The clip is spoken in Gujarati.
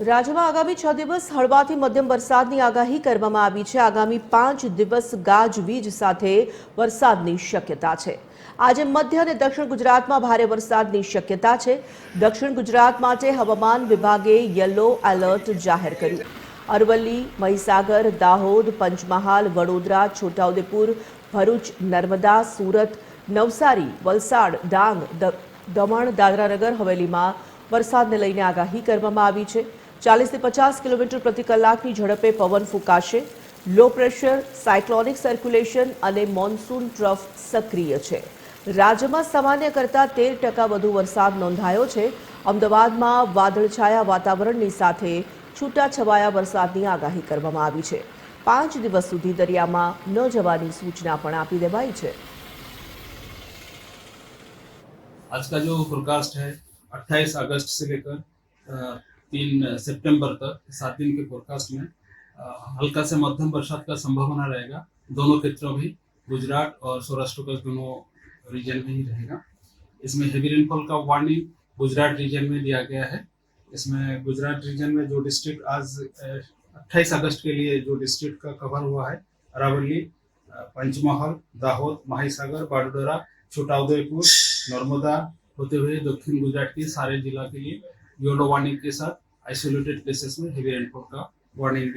રાજ્યમાં આગામી છ દિવસ હળવાથી મધ્યમ વરસાદની આગાહી કરવામાં આવી છે. આગામી પાંચ દિવસ ગાજવીજ સાથે વરસાદની શક્યતા છે. આજે મધ્ય અને દક્ષિણ ગુજરાતમાં ભારે વરસાદની શક્યતા છે. દક્ષિણ ગુજરાત માટે હવામાન વિભાગે યલો એલર્ટ જાહેર કર્યું. અરવલ્લી, મહીસાગર, દાહોદ, પંચમહાલ, વડોદરા, છોટાઉદેપુર, ભરૂચ, નર્મદા, સુરત, નવસારી, વલસાડ, ડાંગ દમણ, દાદરાનગર હવેલીમાં વરસાદને લઈને આગાહી કરવામાં આવી છે. ચાલીસથી પચાસ કિલોમીટર પ્રતિ કલાકની ઝડપે પવન ફૂંકાશે લો પ્રેશર સાયક્લોનિક સર્ક્યુલેશન અને મોન્સૂન ટ્રફ સક્રિય છે રાજ્યમાં સામાન્ય કરતાં તેર ટકા વધુ વરસાદ નોંધાયો છે અમદાવાદમાં વાદળછાયા વાતાવરણની સાથે છૂટાછવાયા વરસાદની આગાહી કરવામાં આવી છે પાંચ દિવસ સુધી દરિયામાં ન જવાની સૂચના પણ આપી દેવાઈ છે आज का जो फोरकास्ट है 28 अगस्त से लेकर तीन सितंबर तक, सात दिन के फोरकास्ट में हल्का से मध्यम बरसात का संभावना रहेगा। दोनों क्षेत्रों भी गुजरात और सौराष्ट्र का दोनों रीजन में ही रहेगा। इसमें हेवी रेनफॉल का वार्निंग गुजरात रीजन में दिया गया है। इसमें गुजरात रीजन में जो डिस्ट्रिक्ट आज अट्ठाईस अगस्त के लिए जो डिस्ट्रिक्ट का कवर हुआ है, अरावली पंचमहल, दाहोद, माहिसागर, बाडोदरा छोटाउदयपुर नर्मदा, होते हुए दक्षिण गुजरात के सारे जिला के लिए येलो वार्निंग के साथ आइसोलेटेड प्लेसेस में हेवी रेनफॉल का वार्निंग दिया